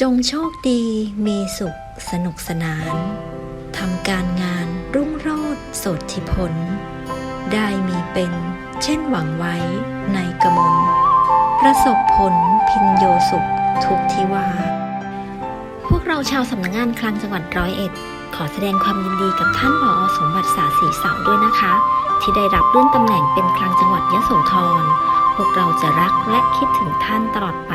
จงโชคดีมีสุขสนุกสนาน ทำการงานรุ่งโรจน์โสธิผลได้มีเป็นเช่นหวังไว้ในกมล ประสบผลพินโยสุขทุกที่ว่าพวกเราชาวสำนักงานคลังจังหวัดร้อยเอ็ด ขอแสดงความยินดีกับท่านผอสมบัติสาสีเสาด้วยนะคะ ที่ได้รับเลื่อนตำแหน่งเป็นคลังจังหวัดยะโสธร พวกเราจะรักและคิดถึงท่านตลอดไป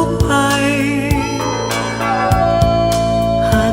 ก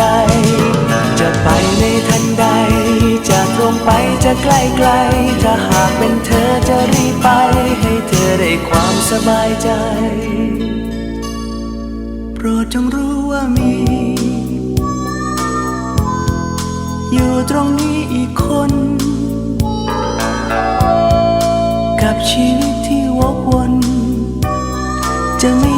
ใจ จะไปในทันใด จะตรงไปจะใกล้ไกล ถ้าหากเป็นเธอจะรีบไป ให้เธอได้ความสบายใจ โปรดจงรู้ว่ามี อยู่ตรงนี้อีกคน กับชีวิตที่วกวน จะมี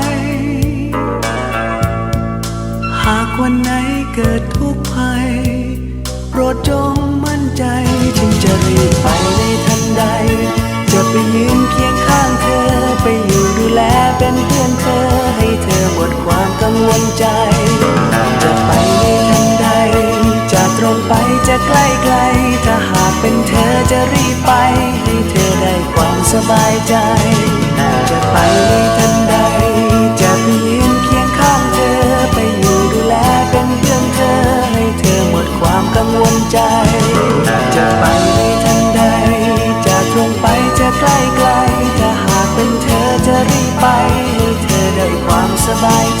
ากวันไหนเกิดทุกข์ภัย โปรดจงมั่นใจจึงจะรีบไปในทันใด จะไปยืนเคียงข้างเธอ ไปอยู่ดูแลเป็นเพื่อนเธอ ให้เธอหมดความกังวลใจ จะไปในทันใด จะตรงไปจะใกล้ไกล ถ้าหากเป็นเธอจะรีบไป ให้เธอได้ความสบายใจ จจะไปทันใด จะตรงไปจะใกล้ไกลจะหากเป็นเธอจะรีบไปให้เธอได้ความสบายใจ